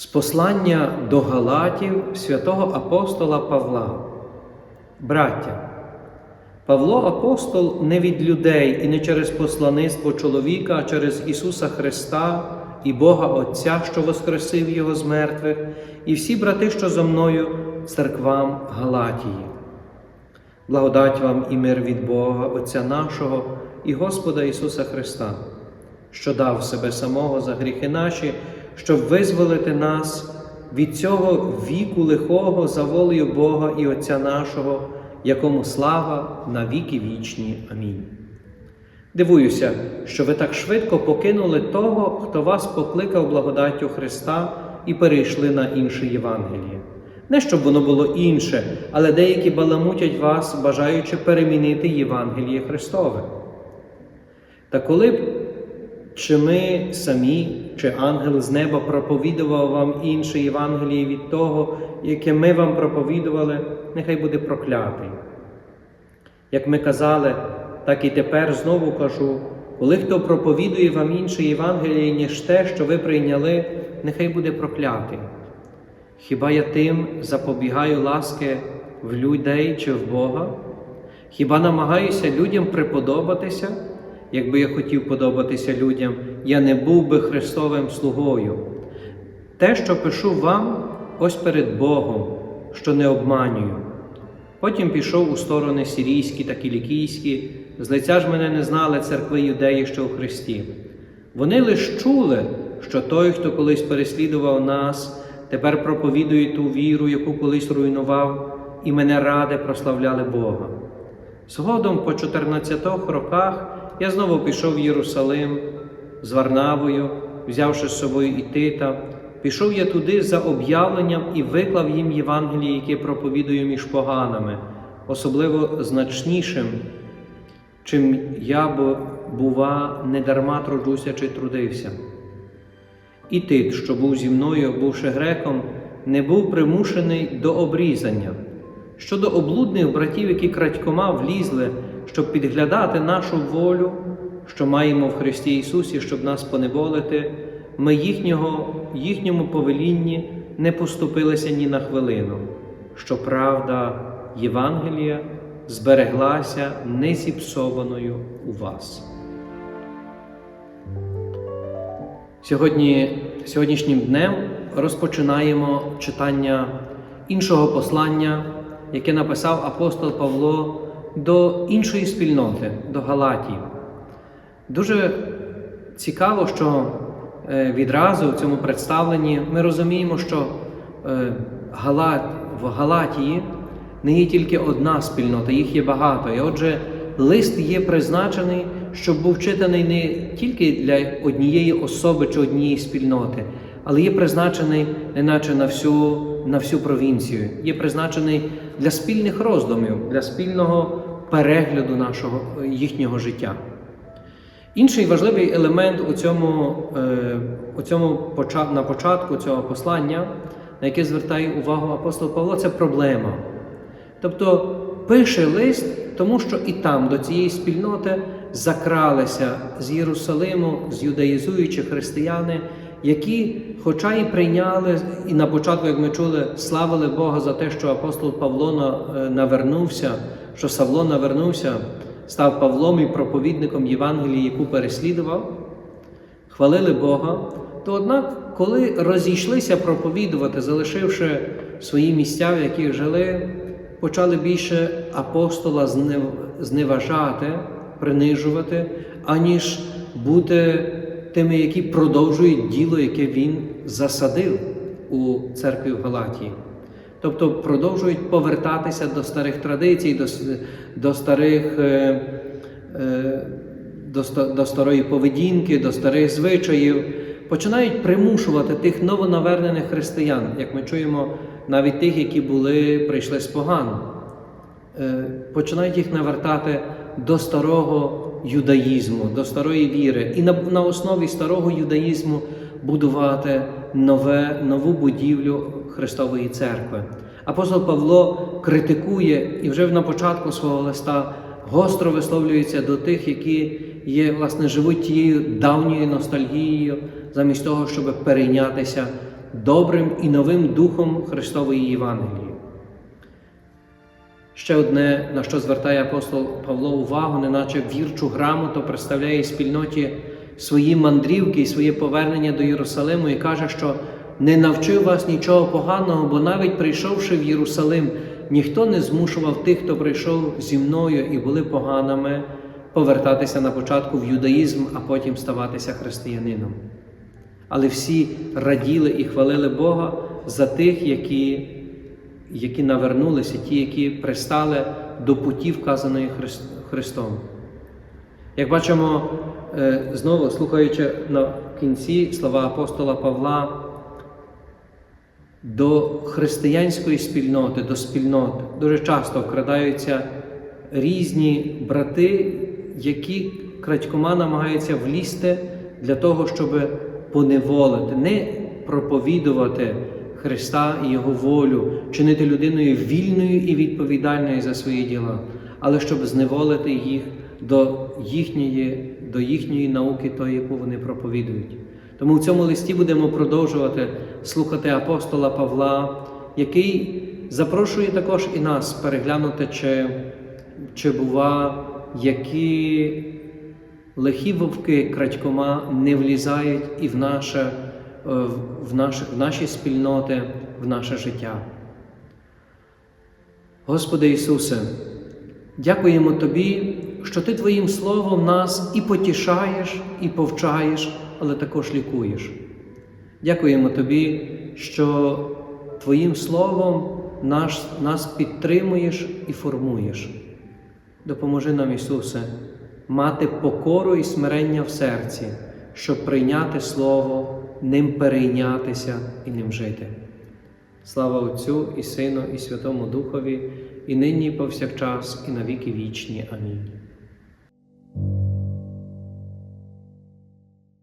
З послання до Галатів святого апостола Павла. Браття, Павло апостол не від людей і не через послаництво чоловіка, а через Ісуса Христа і Бога Отця, що воскресив Його з мертвих, і всі брати, що зо мною, церквам Галатії. Благодать вам і мир від Бога, Отця нашого і Господа Ісуса Христа, що дав себе самого за гріхи наші, щоб визволити нас від цього віку лихого за волею Бога і Отця нашого, якому слава на віки вічні. Амінь. Дивуюся, що ви так швидко покинули того, хто вас покликав благодаттю Христа і перейшли на інше Євангеліє. Не щоб воно було інше, але деякі баламутять вас, бажаючи перемінити Євангеліє Христове. Та коли б чи ми самі, чи ангел з неба проповідував вам інше Євангеліє від того, яке ми вам проповідували, нехай буде проклятий. Як ми казали, так і тепер знову кажу: коли хто проповідує вам інше Євангеліє, ніж те, що ви прийняли, нехай буде проклятий. Хіба я тим запобігаю ласки в людей чи в Бога? Хіба намагаюся людям приподобатися? Якби я хотів подобатися людям, я не був би Христовим слугою. Те, що пишу вам, ось перед Богом, що не обманюю. Потім пішов у сторони сирійські та кілікійські, з лиця ж мене не знали церкви юдеї, що у Христі. Вони лиш чули, що той, хто колись переслідував нас, тепер проповідує ту віру, яку колись руйнував, і мене ради прославляли Бога. Згодом, по 14 роках, я знову пішов в Єрусалим з Варнавою, взявши з собою і Тита. Пішов я туди за об'явленням і виклав їм Євангеліє, яке проповідую між поганами, особливо значнішим, чим я бува, недарма тружуся чи трудився. І Тит, що був зі мною, бувши греком, не був примушений до обрізання. Щодо облудних братів, які крадькома влізли, щоб підглядати нашу волю, що маємо в Христі Ісусі, щоб нас поневолити, ми їхнього, їхньому повелінні не поступилися ні на хвилину, що правда Євангелія збереглася незіпсованою у вас. Сьогодні, Сьогоднішнім днем розпочинаємо читання іншого послання, яке написав апостол Павло до іншої спільноти, до Галатії. Дуже цікаво, що е, відразу в цьому представленні ми розуміємо, що е, в Галатії не є тільки одна спільнота, їх є багато. І отже, лист є призначений, щоб був читаний не тільки для однієї особи чи однієї спільноти, але є призначений неначе на всю, на всю провінцію, є призначений для спільних роздумів, для спільного перегляду нашого їхнього життя. Інший важливий елемент у цьому, е, у цьому на початку цього послання, на яке звертає увагу апостол Павло, це проблема. Тобто пише лист, тому що і там до цієї спільноти закралися з Єрусалиму, з юдаїзуючі християни, які, хоча і прийняли, і на початку, як ми чули, славили Бога за те, що апостол Павло навернувся, що Савло навернувся, став Павлом і проповідником Євангелії, яку переслідував, хвалили Бога, то однак, коли розійшлися проповідувати, залишивши свої місця, в яких жили, почали більше апостола зневажати, принижувати, аніж бути тими, які продовжують діло, яке він засадив у церкві в Галатії. Тобто продовжують повертатися до старих традицій, до, до старих. Е, е, до, до старої поведінки, до старих звичаїв, починають примушувати тих новонавернених християн, як ми чуємо, навіть тих, які були, прийшли з поган, е, починають їх навертати до старого юдаїзму, до старої віри, і на, на основі старого юдаїзму будувати нове, нову будівлю Христової церкви. Апостол Павло критикує і вже на початку свого листа гостро висловлюється до тих, які є, власне, живуть тією давньою ностальгією, замість того, щоб перейнятися добрим і новим духом Христової Євангелії. Ще одне, на що звертає апостол Павло увагу, неначе вірчу грамоту представляє спільноті свої мандрівки і своє повернення до Єрусалиму і каже, що не навчив вас нічого поганого, бо навіть прийшовши в Єрусалим, ніхто не змушував тих, хто прийшов зі мною і були поганими, повертатися на початку в юдаїзм, а потім ставатися християнином. Але всі раділи і хвалили Бога за тих, які які навернулися, ті, які пристали до путі, вказаної Христом. Як бачимо, знову слухаючи на кінці слова апостола Павла, до християнської спільноти, до спільнот дуже часто вкрадаються різні брати, які крадькома намагаються влізти для того, щоб поневолити, не проповідувати Христа і Його волю, чинити людиною вільною і відповідальною за свої діла, але щоб зневолити їх до їхньої, до їхньої науки, тої, яку вони проповідують. Тому в цьому листі будемо продовжувати слухати апостола Павла, який запрошує також і нас переглянути, чи, чи бува, які лихі вовки крадькома не влізають і в, наше, е, в, наше, в наші спільноти, в наше життя. Господи Ісусе, дякуємо Тобі, що Ти Твоїм Словом нас і потішаєш, і повчаєш, але також лікуєш. Дякуємо Тобі, що Твоїм Словом наш, нас підтримуєш і формуєш. Допоможи нам, Ісусе, мати покору і смирення в серці, щоб прийняти Слово, ним перейнятися і ним жити. Слава Отцю і Сину, і Святому Духові, і нині, і повсякчас, і на віки вічні. Амінь.